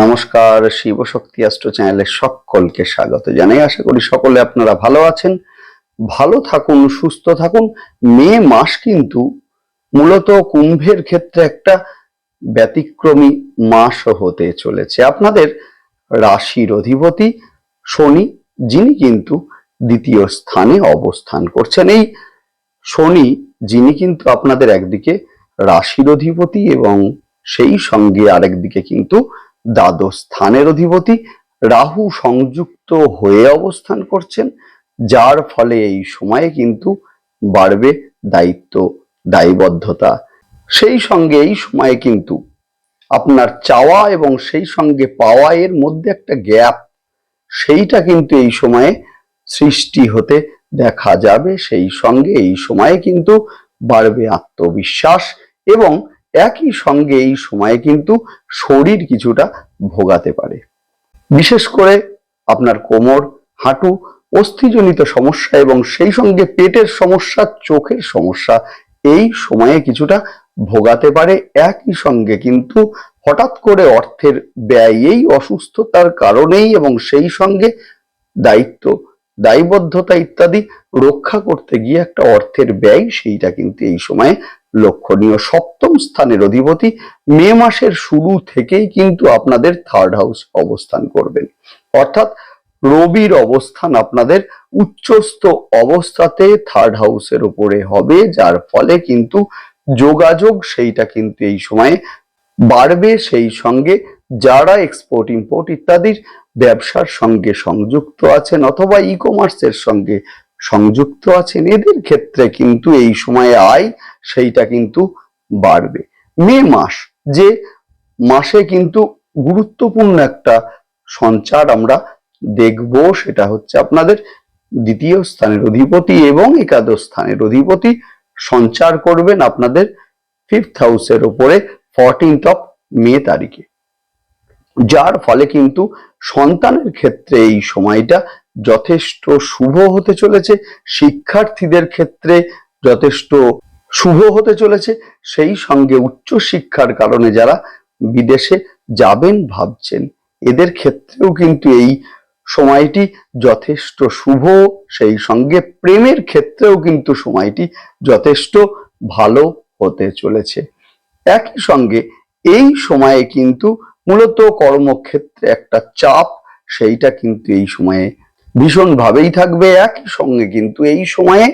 নমস্কার শিবশক্তি অ্যাস্ট্রো চ্যানেলে সকলকে স্বাগত জানাই। আশা করি সকলে আপনারা ভালো আছেন, ভালো থাকুন, সুস্থ থাকুন। মে মাস কিন্তু মূলত কুম্ভের ক্ষেত্রে একটা ব্যতিক্রমী মাস হতে চলেছে। আপনাদের রাশির অধিপতি শনি, যিনি কিন্তু দ্বিতীয় স্থানে অবস্থান করছেন। এই শনি, যিনি কিন্তু আপনাদের একদিকে রাশির অধিপতি এবং সেই সঙ্গে আরেকদিকে কিন্তু দ্বাদশ স্থানের অধিপতি রাহু সংযুক্ত হয়ে অবস্থান করছেন, যার ফলে এই সময়ে কিন্তু বাড়বে দায়িত্ব, দায়বদ্ধতা। সেই সঙ্গে এই সময়ে কিন্তু আপনার চাওয়া এবং সেই সঙ্গে পাওয়া এর মধ্যে একটা গ্যাপ, সেইটা কিন্তু এই সময়ে সৃষ্টি হতে দেখা যাবে। সেই সঙ্গে এই সময়ে কিন্তু বাড়বে আত্মবিশ্বাস এবং একই সঙ্গে এই সময়ে কিন্তু শরীর কিছুটা ভোগাতে পারে। বিশেষ করে আপনার কোমর, হাঁটু, অস্থিজনিত সমস্যা এবং সেই সঙ্গে পেটের সমস্যা, চোখের সমস্যা এই সময়ে কিছুটা ভোগাতে পারে। একই সঙ্গে কিন্তু হঠাৎ করে অর্থের ব্যয় এই অসুস্থতার কারণেই এবং সেই সঙ্গে দায়িত্ব দায়বদ্ধতা ইত্যাদি রক্ষা করতে গিয়ে একটা অর্থের ব্যয় সেইটা কিন্তু এই সময়ে লক্ষণীয়। সপ্তম স্থানের অধিপতি মে মাসের শুরু থেকেই কিন্তু আপনাদের থার্ড হাউস অবস্থান করবেন। অর্থাৎ রবির অবস্থান আপনাদের উচ্চস্থ অবস্থাতে থার্ড হাউসের উপরে হবে, যার ফলে কিন্তু যোগাযোগ সেইটা কিন্তু এই সময়ে বাড়বে, সেই সঙ্গে যারা এক্সপোর্ট ইম্পোর্ট ইত্যাদির ব্যবসার সঙ্গে সংযুক্ত আছেন অথবা ই কমার্সের সঙ্গে সংযুক্ত আছেন, এদের ক্ষেত্রে কিন্তু এই সময়ে আয় সেইটা কিন্তু বাড়বে। মে মাস, যে মাসে কিন্তু গুরুত্বপূর্ণ একটা সঞ্চার আমরা দেখব, সেটা হচ্ছে আপনাদের দ্বিতীয় স্থানের অধিপতি এবং একাদশ স্থানের অধিপতি সঞ্চার করবেন আপনাদের ফিফথ হাউসের উপরে ফোরটিন্থ অফ মে তারিখে। যার ফলে কিন্তু সন্তানের ক্ষেত্রে এই সময়টা যথেষ্ট শুভ হতে চলেছে, শিক্ষার্থীদের ক্ষেত্রে যথেষ্ট শুভ হতে চলেছে, সেই সঙ্গে উচ্চ শিক্ষার কারণে যারা বিদেশে যাবেন ভাবছেন, এদের ক্ষেত্রেও কিন্তু এই সময়টি যথেষ্ট শুভ, সেই সঙ্গে প্রেমের ক্ষেত্রেও কিন্তু সময়টি যথেষ্ট ভালো হতে চলেছে। একই সঙ্গে এই সময়ে কিন্তু মূলত কর্মক্ষেত্রে একটা চাপ, সেইটা কিন্তু এই সময়ে ভীষণভাবেই থাকবে। একই সঙ্গে কিন্তু এই সময়ে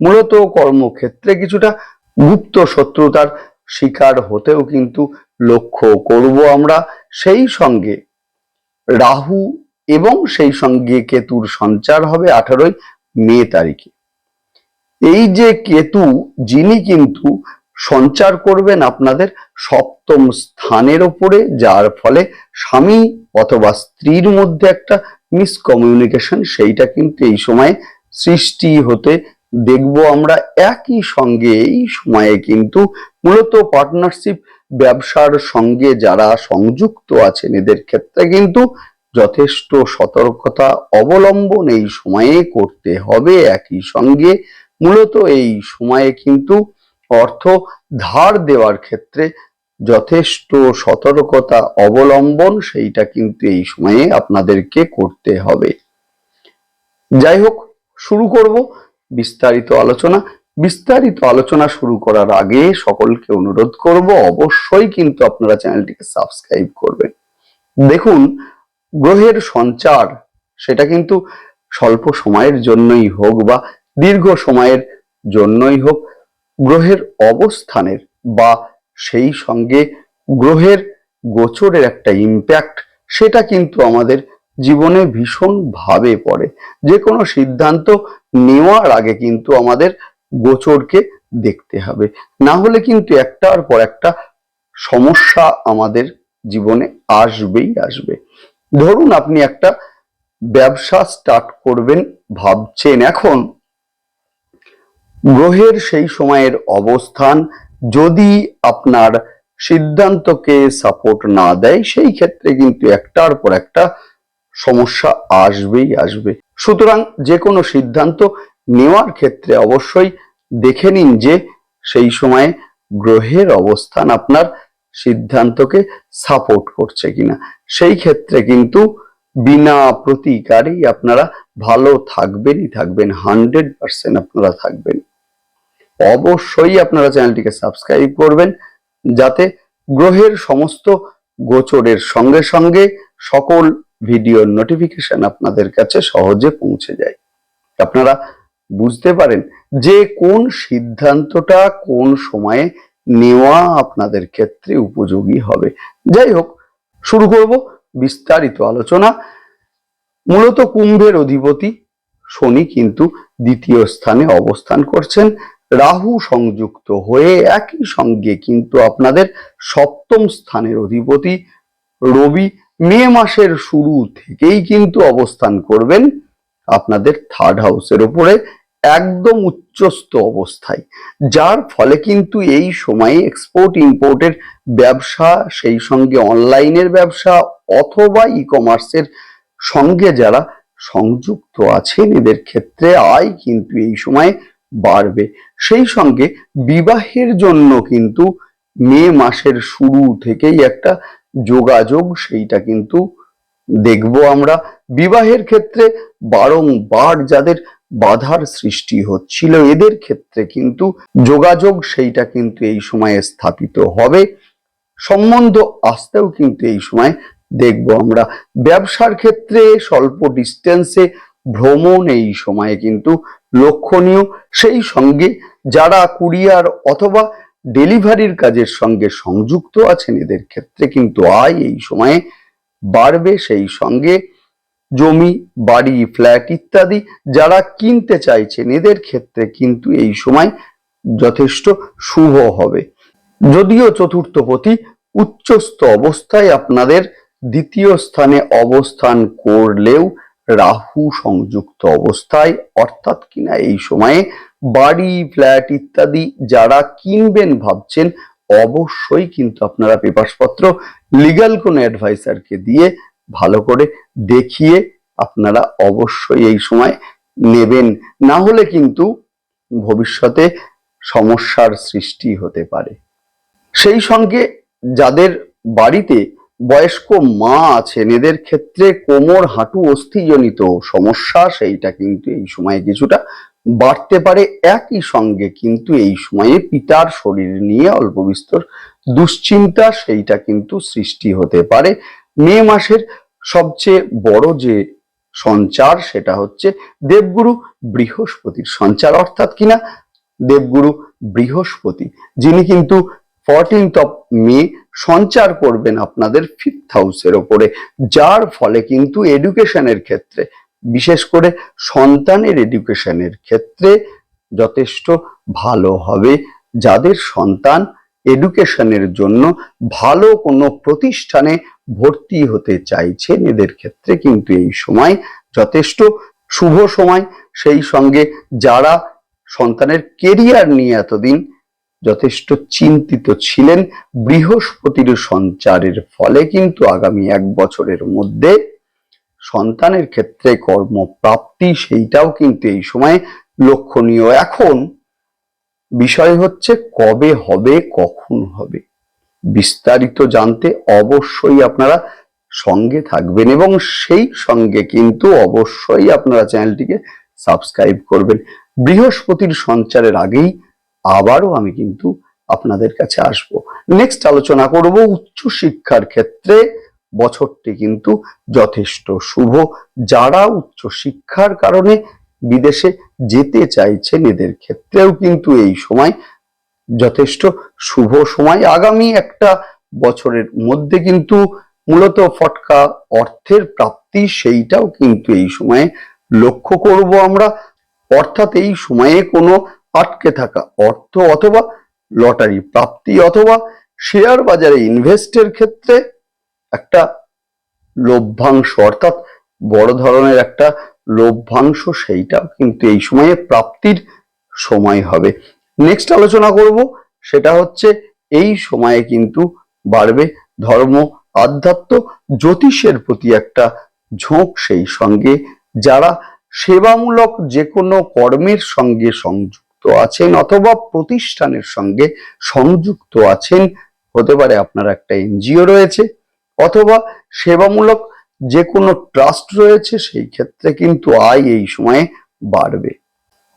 মূলত কর্মক্ষেত্রে কিছুটা গুপ্ত শত্রুতার শিকার হতেও কিন্তু লক্ষ্য করব আমরা। সেই সঙ্গে রাহু এবং সেই সঙ্গে কেতুর সঞ্চার হবে আঠারোই মে তারিখে। এই যে কেতু, যিনি কিন্তু সঞ্চার করবেন আপনাদের সপ্তম স্থানের ওপরে, যার ফলে স্বামী অথবা স্ত্রীর মধ্যে একটা মিসকমিউনিকেশন, সেইটা কিন্তু এই সময়ে সৃষ্টি হতে দেখব আমরা একই সঙ্গে। এই সময়ে কিন্তু মূলত পার্টনারশিপ ব্যবসার সঙ্গে যারা সংযুক্ত আছেন, এদের ক্ষেত্রে কিন্তু যথেষ্ট সতর্কতা অবলম্বন এই সময়ে করতে হবে। একই সঙ্গে মূলত এই সময়ে কিন্তু অর্থ ধার দেওয়ার ক্ষেত্রে যথেষ্ট সতর্কতা অবলম্বন সেইটা কিন্তু এই সময়ে আপনাদেরকে করতে হবে। যাই হোক, শুরু করব বিস্তারিত আলোচনা। বিস্তারিত আলোচনা শুরু করার আগে সকলকে অনুরোধ করব, অবশ্যই কিন্তু আপনারা চ্যানেলটিকে সাবস্ক্রাইব করবেন। দেখুন, গ্রহের সঞ্চার সেটা কিন্তু স্বল্প সময়ের জন্যই হোক বা দীর্ঘ সময়ের জন্যই হোক গ্রহের অবস্থানের বা সেই সঙ্গে গ্রহের গোচরের একটা ইম্প্যাক্ট সেটা কিন্তু আমাদের জীবনে ভীষণ ভাবে পড়ে। যে কোনো সিদ্ধান্ত নেওয়ার আগে কিন্তু আমাদের গোচরকে দেখতে হবে। না হলে কিন্তু একটার পর একটা সমস্যা আমাদের জীবনে আসবেই আসবে। ধরুন আপনি একটা ব্যবসা স্টার্ট করবেন, ভাবছেন, এখন গ্রহের সেই সময়ের অবস্থান যদি আপনার সিদ্ধান্তকে সাপোর্ট না দেয়, সেই ক্ষেত্রে কিন্তু একটার পর একটা সমস্যা আসবেই আসবে। সুতরাং যে কোনো সিদ্ধান্ত নেওয়ার ক্ষেত্রে অবশ্যই দেখে নিন যে সেই সময়ে গ্রহের অবস্থান আপনার সিদ্ধান্তকে সাপোর্ট করছে কিনা। সেই ক্ষেত্রে কিন্তু বিনা প্রতিকারেই আপনারা ভালো থাকবেনই থাকবেন হান্ড্রেড পার্সেন্ট আপনারা থাকবেন। অবশ্যই আপনারা চ্যানেলটিকে সাবস্ক্রাইব করবেন যাতে গ্রহের সমস্ত গোচরের সঙ্গে সঙ্গে সকল ভিডিওর নোটিফিকেশন আপনাদের কাছে সহজে পৌঁছে যায়। আপনারা বুঝতে পারেন যে কোন সিদ্ধান্তটা কোন সময়ে নেওয়া আপনাদের ক্ষেত্রে উপযোগী হবে। যাই হোক, শুরু করব বিস্তারিত আলোচনা। মূলত কুম্ভের অধিপতি শনি কিন্তু দ্বিতীয় স্থানে অবস্থান করছেন। রাহু সংযুক্ত হয়ে একই সঙ্গে কিন্তু আপনাদের সপ্তম স্থানের অধিপতি রবি মে মাসের শুরু থেকেই কিন্তু অবস্থান করবেন আপনাদের থার্ড হাউসের উপরে একদম উচ্চস্থ অবস্থায়। যার ফলে কিন্তু এই সময়ে এক্সপোর্ট ইম্পোর্টের ব্যবসা, সেই সঙ্গে অনলাইনের ব্যবসা অথবা ই কমার্সের সঙ্গে যারা সংযুক্ত আছেন, এদের ক্ষেত্রে আয় কিন্তু এই সময় বাড়বে। সেই সঙ্গে বিবাহের জন্য কিন্তু মে মাসের শুরু থেকেই একটা যোগাযোগ সেইটা কিন্তু দেখব আমরা। বিবাহের ক্ষেত্রে বারংবার যাদের বাধার সৃষ্টি হচ্ছিল, এদের ক্ষেত্রে কিন্তু যোগাযোগ সেইটা কিন্তু এই সময়ে স্থাপিত হবে। সম্বন্ধ আসতেও কিন্তু এই সময় দেখব আমরা। ব্যবসার ক্ষেত্রে স্বল্প ডিস্টেন্সে ভ্রমণ এই সময়ে কিন্তু লক্ষণীয়, সেই সঙ্গে যারা কুরিয়ার অথবা ডেলিভারির কাজের সঙ্গে সংযুক্ত আছেন, এদের ক্ষেত্রে কিন্তু আয় এই সময়ে বাড়বে। সেই সঙ্গে জমি, বাড়ি, ফ্ল্যাট ইত্যাদি যারা কিনতে চাইছেন, এদের ক্ষেত্রে কিন্তু এই সময় যথেষ্ট শুভ হবে। যদিও চতুর্থপতি উচ্চস্থ অবস্থায় আপনাদের দ্বিতীয় স্থানে অবস্থান করলেও রাহু সংযুক্ত অবস্থায়, অর্থাৎ কিনা এই সময়ে বাড়ি, ফ্ল্যাট ইত্যাদি যারা কিনবেন ভাবছেন, অবশ্যই কিন্তু আপনারা পেপারসপত্র লিগাল কোনো অ্যাডভাইসারকে দিয়ে ভালো করে দেখিয়ে আপনারা অবশ্যই এই সময় নেবেন। না হলে কিন্তু ভবিষ্যতে সমস্যার সৃষ্টি হতে পারে। সেই সঙ্গে যাদের বাড়িতে বয়স্ক মা আছেন, এদের ক্ষেত্রে কোমর হাঁটু অস্থিজনিত সমস্যা, সেইটা কিন্তু এই সময়ে কিছুটা বাড়তে পারে। একই সঙ্গে কিন্তু এই সময়ে পিতার শরীর নিয়ে অল্প বিস্তর দুশ্চিন্তা, সেইটা কিন্তু সৃষ্টি হতে পারে। মে মাসের সবচেয়ে বড় যে সঞ্চার, সেটা হচ্ছে দেবগুরু বৃহস্পতির সঞ্চার, অর্থাৎ কিনা? দেবগুরু বৃহস্পতি, যিনি কিন্তু ফোরটিন্থ অফ মে সঞ্চার করবেন আপনাদের ফিফথ হাউসের ওপরে, যার ফলে কিন্তু এডুকেশনের ক্ষেত্রে, বিশেষ করে সন্তানের এডুকেশনের ক্ষেত্রে যথেষ্ট ভালো হবে। যাদের সন্তান এডুকেশনের জন্য ভালো কোনো প্রতিষ্ঠানে ভর্তি হতে চাইছেন, এদের ক্ষেত্রে কিন্তু এই সময় যথেষ্ট শুভ সময়। সেই সঙ্গে যারা সন্তানের কেরিয়ার নিয়ে এতদিন যথেষ্ট চিন্তিত ছিলেন বৃহস্পতির সঞ্চারের ফলে, কিন্তু আগামী এক বছরের মধ্যে সন্তানের ক্ষেত্রে কর্মপ্রাপ্তি সেইটাও কিন্তু এই সময় লক্ষণীয়। এখন বিষয় হচ্ছে, কবে হবে, কখন হবে? বিস্তারিত জানতে অবশ্যই আপনারা সঙ্গে থাকবেন এবং সেই সঙ্গে কিন্তু অবশ্যই আপনারা চ্যানেলটিকে সাবস্ক্রাইব করবেন। বৃহস্পতির সঞ্চারের আগেই আবারও আমি কিন্তু আপনাদের কাছে আসব। নেক্সট আলোচনা করব উচ্চ শিক্ষার ক্ষেত্রে। বছরটি কিন্তু যথেষ্ট শুভ। যারা উচ্চ শিক্ষার কারণে বিদেশে যেতে চাইছেন, এদের ক্ষেত্রেও কিন্তু এই সময় যথেষ্ট শুভ সময়। আগামী একটা বছরের মধ্যে কিন্তু মূলত ফটকা অর্থের প্রাপ্তি, সেইটাও কিন্তু এই সময়ে লক্ষ্য করব আমরা। অর্থাৎ এই সময়ে কোনো আটকে থাকা অর্থ অথবা লটারি প্রাপ্তি অথবা শেয়ার বাজারে ইনভেস্টের ক্ষেত্রে একটা লভ্যাংশ, অর্থাৎ বড় ধরনের একটা লভ্যাংশ, সেইটাও কিন্তু এই সময়ে প্রাপ্তির সময় হবে। নেক্সট আলোচনা করব, সেটা হচ্ছে এই সময়ে কিন্তু বাড়বে ধর্ম আধ্যাত্ম জ্যোতিষের প্রতি একটা ঝোঁক সেই সঙ্গে। যারা সেবামূলক যে কোনো কর্মের সঙ্গে সংযুক্ত আছেন অথবা প্রতিষ্ঠানের সঙ্গে সংযুক্ত আছেন, হতে পারে আপনার একটা এনজিও রয়েছে, অথবা সেবামূলক যে কোনো ট্রাস্ট রয়েছে, সেই ক্ষেত্রে কিন্তু আয় এই সময়ে বাড়বে।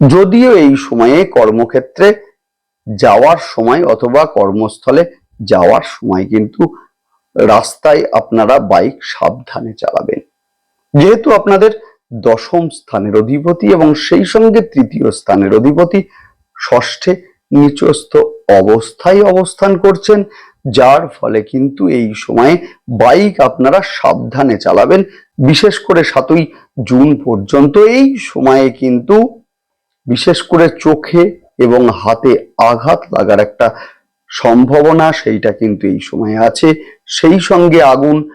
যদিও এই সময়ে কর্মক্ষেত্রে যাওয়ার সময় অথবা কর্মস্থলে যাওয়ার সময় কিন্তু রাস্তায় আপনারা বাইক সাবধানে চালাবেন। যেহেতু আপনাদের দশম স্থানের অধিপতি এবং সেই সঙ্গে তৃতীয় স্থানের অধিপতি ষষ্ঠে নিচস্থ অবস্থায় অবস্থান করছেন, যার ফলে কিন্তু এই সময়ে বাইক আপনারা সাবধানে চালাবেন, বিশেষ করে সাতই জুন পর্যন্ত। এই সময়ে কিন্তু বিশেষ করে চোখে এবং হাতে আঘাত লাগার একটা সম্ভাবনা সেইটা কিন্তু এই সময়ে আছে। সেই সঙ্গে আগুন,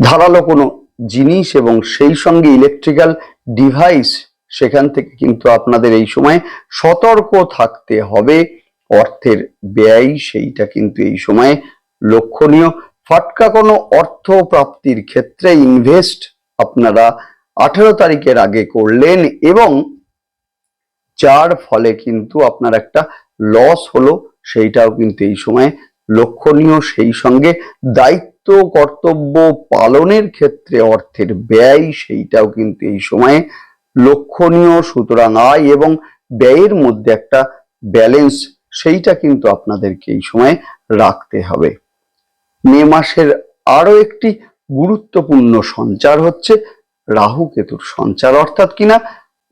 ধারালো কোনো জিনিস এবং সেই সঙ্গে ইলেকট্রিক্যাল ডিভাইস সেখান থেকে কিন্তু আপনাদের এই সময় সতর্ক থাকতে হবে। অর্থের ব্যয় সেইটা কিন্তু এই সময়ে লক্ষণীয়। ফাটকা কোনো অর্থ প্রাপ্তির ক্ষেত্রে ইনভেস্ট আপনারা আঠেরো তারিখের আগে করলেন এবং যার ফলে কিন্তু আপনার একটা লস হলো, সেইটাও কিন্তু এই সময় লক্ষণীয়। সেই সঙ্গে দায়িত্ব কর্তব্য পালনের ক্ষেত্রে অর্থের ব্যয় সেইটাও কিন্তু এই সময়ে লক্ষণীয়, সুতরাং আয় এবং ব্যয়ের মধ্যে একটা ব্যালেন্স সেইটা কিন্তু আপনাদেরকে এই সময় রাখতে হবে। মে মাসের আরও একটি গুরুত্বপূর্ণ সঞ্চার হচ্ছে রাহু কেতুর সঞ্চার। অর্থাৎ কিনা?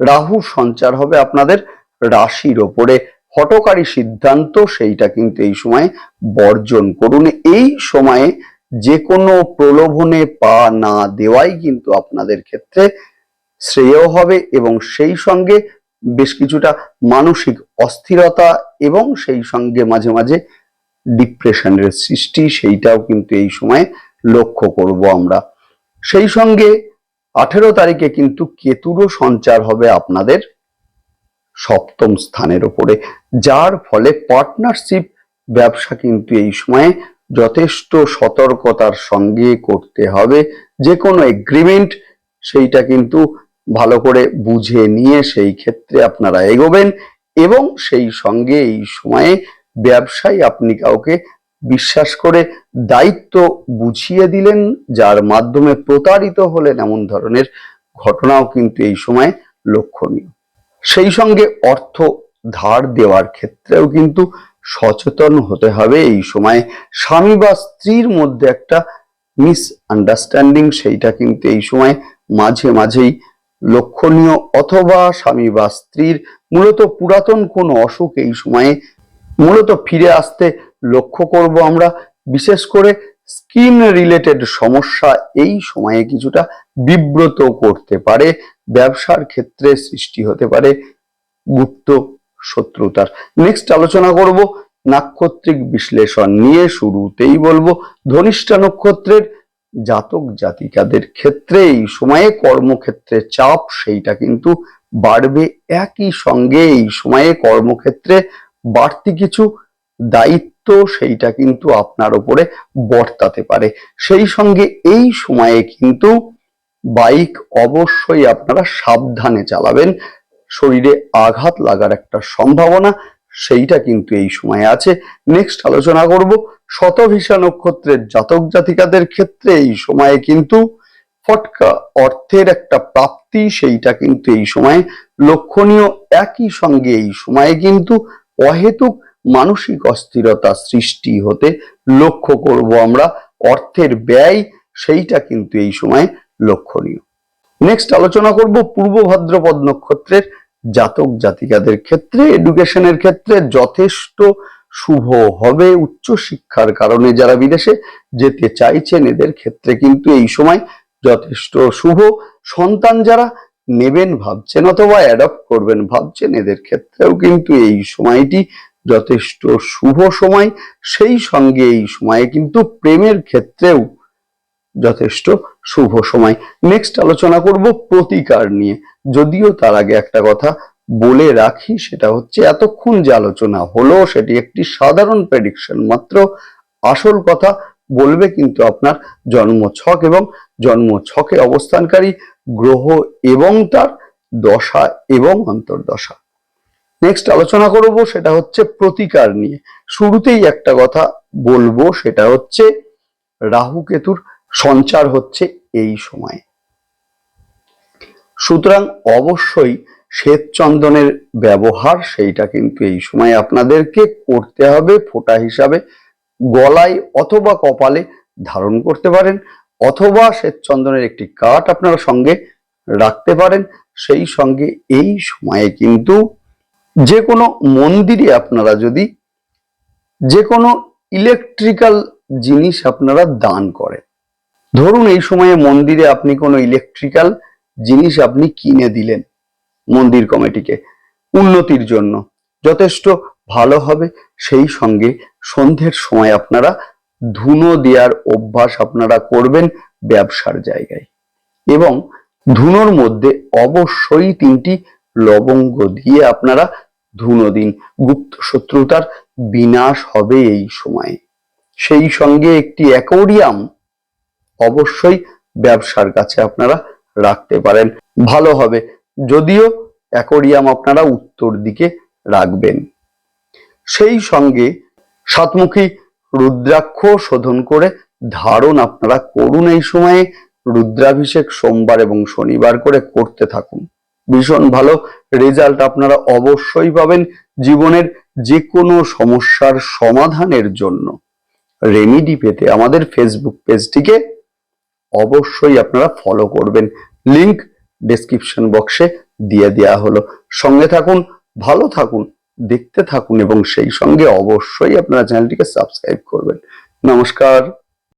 রাহু সঞ্চার হবে আপনাদের রাশির ওপরে। হটকারী সিদ্ধান্ত সেইটা কিন্তু এই সময় বর্জন করুন। এই সময়ে যে কোনো প্রলোভনে পা না দেওয়াই কিন্তু আপনাদের ক্ষেত্রে শ্রেয় হবে এবং সেই সঙ্গে বেশ কিছুটা মানসিক অস্থিরতা এবং সেই সঙ্গে মাঝে মাঝে ডিপ্রেশনের সৃষ্টি সেইটাও কিন্তু এই সময়ে লক্ষ্য করব আমরা। সেই সঙ্গে আঠেরো তারিখে কিন্তু কেতুরও সঞ্চার হবে আপনাদের সপ্তম স্থানের উপরে যার ফলে পার্টনারশিপ ব্যবসা কিন্তু এই সময়ে যথেষ্ট সতর্কতার সঙ্গে করতে হবে। যে কোনো এগ্রিমেন্ট সেইটা কিন্তু ভালো করে বুঝে নিয়ে সেই ক্ষেত্রে আপনারা এগোবেন এবং সেই সঙ্গে এই সময়ে ব্যবসায় আপনি কাউকে বিশ্বাস করে দায়িত্ব বুঝিয়ে দিলেন, যার মাধ্যমে প্রতারিত হলেন এমন ধরনের ঘটনাও কিন্তু এই সময় লক্ষণীয়। সেই সঙ্গে অর্থ ধার দেওয়ার ক্ষেত্রেও কিন্তু সচেতন হতে হবে। এই সময় স্বামী বা স্ত্রীর মধ্যে একটা মিস আন্ডারস্ট্যান্ডিং সেইটা কিন্তু এই সময় মাঝে মাঝেই লক্ষণীয়। অথবা স্বামী বা স্ত্রীর মূলত পুরাতন কোন অসুখ এই সময়ে মূলত ফিরে আসতে লক্ষ্য করব আমরা। বিশেষ করে স্কিন রিলেটেড সমস্যা এই সময়ে কিছুটা বিব্রত করতে পারে। ব্যবসার ক্ষেত্রে সৃষ্টি হতে পারে। গুপ্ত শত্রুতার। নেক্সট আলোচনা করব, নাক্ষত্রিক বিশ্লেষণ নিয়ে শুরুতেই বলব, ধনিষ্ঠা নক্ষত্রের জাতক জাতিকাদের ক্ষেত্রে এই সময়ে কর্মক্ষেত্রে চাপ, সেইটা কিন্তু বাড়বে একই সঙ্গে। এই সময়ে কর্মক্ষেত্রে বাড়তি কিছু দায়িত্ব, সেইটা কিন্তু আপনার উপরে বর্তাতে পারে। সেই সঙ্গে এই সময়ে কিন্তু বাইক অবশ্যই আপনারা সাবধানে চালাবেন। শরীরে আঘাত লাগার একটা সম্ভাবনা সেইটা কিন্তু এই সময়ে আছে। নেক্সট আলোচনা করব শতভিষা নক্ষত্রের জাতক জাতিকাদের ক্ষেত্রে এই সময়ে কিন্তু ফটকা অর্থের একটা প্রাপ্তি, সেইটা কিন্তু এই সময়ে লক্ষণীয়। একই সঙ্গে এই সময়ে কিন্তু অহেতুক মানসিক অস্থিরতা সৃষ্টি হতে লক্ষ্য করব আমরা। অর্থের ব্যয়, সেইটা কিন্তু এই সময় লক্ষণীয়। নেক্সট আলোচনা করব পূর্ব ভাদ্রপদ নক্ষত্রের জাতক জাতিকাদের ক্ষেত্রে এডুকেশনের ক্ষেত্রে যথেষ্ট শুভ হবে উচ্চ শিক্ষার কারণে যারা বিদেশে যেতে চাইছেন, এদের ক্ষেত্রে কিন্তু এই সময় যথেষ্ট শুভ। সন্তান যারা নেবেন, ভাবছেন অথবা অ্যাডপ্ট করবেন, ভাবছেন, এদের ক্ষেত্রেও কিন্তু এই সময়টি যথেষ্ট শুভ সময়। সেই সঙ্গে এই সময়ে কিন্তু প্রেমের ক্ষেত্রেও যথেষ্ট শুভ সময়। নেক্সট আলোচনা করব প্রতিকার নিয়ে। যদিও তার আগে একটা কথা বলে রাখি, সেটা হচ্ছে এতক্ষণ যে আলোচনা হলো, সেটি একটি সাধারণ প্রেডিকশন মাত্র। আসল কথা বলবে কিন্তু আপনার জন্ম ছক এবং জন্ম ছকে অবস্থানকারী গ্রহ এবং তার দশা এবং অন্তর্দশা। নেক্সট আলোচনা করব, সেটা হচ্ছে প্রতিকার নিয়ে। শুরুতেই একটা কথা বলব, সেটা হচ্ছে রাহু কেতুর সঞ্চার হচ্ছে এই সময়ে। সুতরাং অবশ্যই শ্বেত চন্দনের ব্যবহার সেইটা কিন্তু এই সময় আপনাদেরকে করতে হবে, ফোঁটা হিসাবে গলায় অথবা কপালে ধারণ করতে পারেন, অথবা শ্বেত চন্দনের একটি কাঠ আপনারা সঙ্গে রাখতে পারেন, সেই সঙ্গে এই সময়ে কিন্তু যে কোনো মন্দিরে আপনারা যদি যে কোনো ইলেকট্রিক্যাল জিনিস আপনারা দান করেন। ধরুন এই সময়ে মন্দিরে আপনি কোনো ইলেকট্রিক্যাল জিনিস আপনি কিনে দিলেন মন্দির কমিটিকে উন্নতির জন্য। যথেষ্ট ভালো হবে, সেই সঙ্গে সন্ধ্যের সময় আপনারা ধুনো দেওয়ার অভ্যাস আপনারা করবেন ব্যবসার জায়গায়। এবং ধুনোর মধ্যে অবশ্যই তিনটি লবঙ্গ দিয়ে আপনারা ধুনো দিন। গুপ্ত শত্রুতার বিনাশ হবে এই সময়ে। সেই সঙ্গে একটি অ্যাকোরিয়াম অবশ্যই ব্যবসার কাছে আপনারা রাখতে পারেন। ভালো হবে। যদিও অ্যাকোরিয়াম আপনারা উত্তর দিকে রাখবেন। সেই সঙ্গে সাতমুখী রুদ্রাক্ষ শোধন করে ধারণ আপনারা করুন এই সময়ে। রুদ্রাভিষেক সোমবার এবং শনিবার করে করতে থাকুন। ভীষণ ভালো রেজাল্ট আপনারা অবশ্যই পাবেন জীবনের যে কোনো সমস্যার সমাধানের জন্য। রেমিডি পেতে আমাদের ফেসবুক পেজটিকে অবশ্যই আপনারা ফলো করবেন। লিংক ডেসক্রিপশন বক্সে দিয়ে দেওয়া হলো। সঙ্গে থাকুন, ভালো থাকুন, দেখতে থাকুন এবং সেই সঙ্গে অবশ্যই আপনারা চ্যানেলটিকে সাবস্ক্রাইব করবেন। নমস্কার।